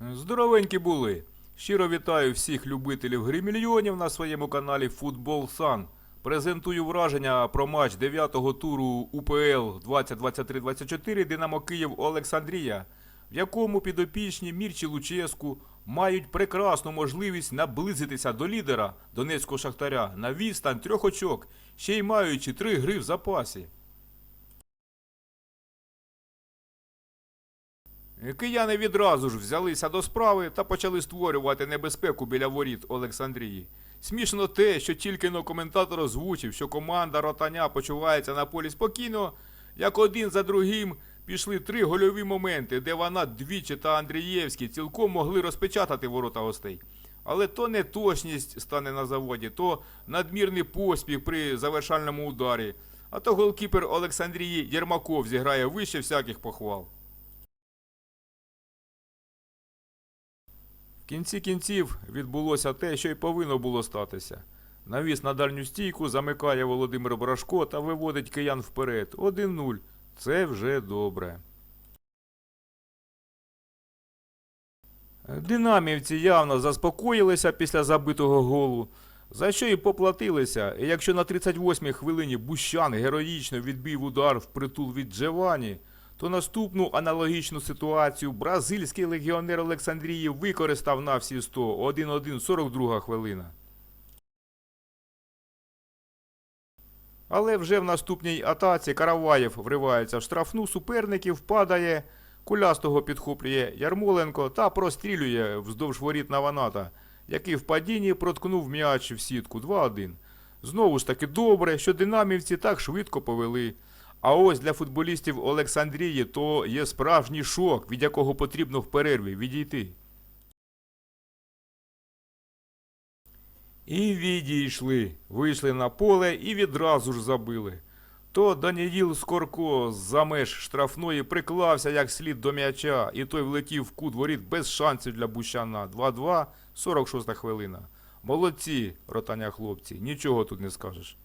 Здоровенькі були. Щиро вітаю всіх любителів гри мільйонів на своєму каналі Футбол Сан. Презентую враження про матч 9-го туру УПЛ 2023-24 Динамо Київ Олександрія, в якому підопічні Мірчі Луческу мають прекрасну можливість наблизитися до лідера Донецького Шахтаря на відстань трьох очок, ще й маючи три гри в запасі. Кияни відразу ж взялися до справи та почали створювати небезпеку біля воріт Олександрії. Смішно те, що тільки но коментатор озвучив, що команда Ротаня почувається на полі спокійно, як один за другим пішли три гольові моменти, де вона двічі та Андрієвський цілком могли розпечатати ворота гостей. Але то не точність стане на заводі, то надмірний поспіх при завершальному ударі, а то голкіпер Олександрії Єрмаков зіграє вище всяких похвал. В кінці кінців відбулося те, що й повинно було статися. Навіс на дальню стійку замикає Володимир Брашко та виводить киян вперед. 1-0. Це вже добре. Динамівці явно заспокоїлися після забитого голу, за що і поплатилися. Якщо на 38-й хвилині Бущан героїчно відбив удар в притул від Джевані, то наступну аналогічну ситуацію бразильський легіонер Олександрії використав на всі 100 1-1 42 хвилина. Але вже в наступній атаці Караваєв вривається в штрафну суперників, падає, кулястого підхоплює Ярмоленко та прострілює вздовж воріт Наваната, який в падінні проткнув м'яч в сітку 2-1. Знову ж таки добре, що динамівці так швидко повели. А ось для футболістів Олександрії то є справжній шок, від якого потрібно в перерві відійти. І відійшли, вийшли на поле і відразу ж забили. То Даніїл Скорко з-за меж штрафної приклався як слід до м'яча, і той влетів в кут воріт без шансів для Бущана. 2-2, 46 хвилина. Молодці, ротаня хлопці, нічого тут не скажеш.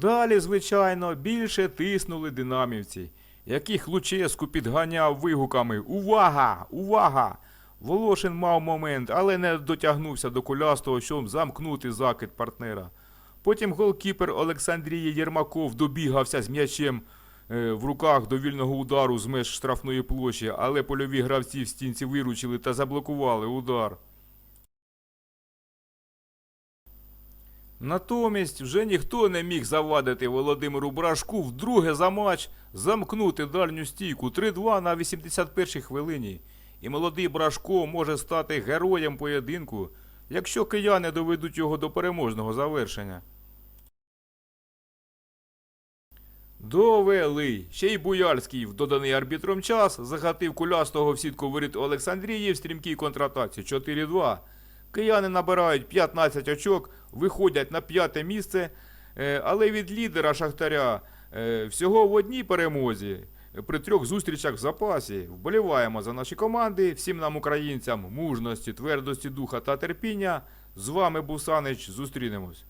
Далі, звичайно, більше тиснули динамівці, яких Луческу підганяв вигуками Увага! Увага! Волошин мав момент, але не дотягнувся до кулястого, щоб замкнути закид партнера. Потім голкіпер Олександрії Єрмаков добігався з м'ячем е, в руках до вільного удару з меж штрафної площі, але польові гравці в стінці виручили та заблокували удар. Натомість вже ніхто не міг завадити Володимиру Брашку вдруге за матч замкнути дальню стійку 3-2 на 81-й хвилині. І молодий Брашко може стати героєм поєдинку, якщо кияни доведуть його до переможного завершення. Довели. Ще й Буяльський доданий арбітром час загатив кулястого в сітку воріт Олександрії в стрімкій контратаці 4-2. Кияни набирають 15 очок, виходять на п'яте місце, е, але від лідера Шахтаря е, всього в одній перемозі. При трьох зустрічах в запасі вболіваємо за наші команди. Всім нам, українцям, мужності, твердості духа та терпіння. З вами був Санич. Зустрінемось.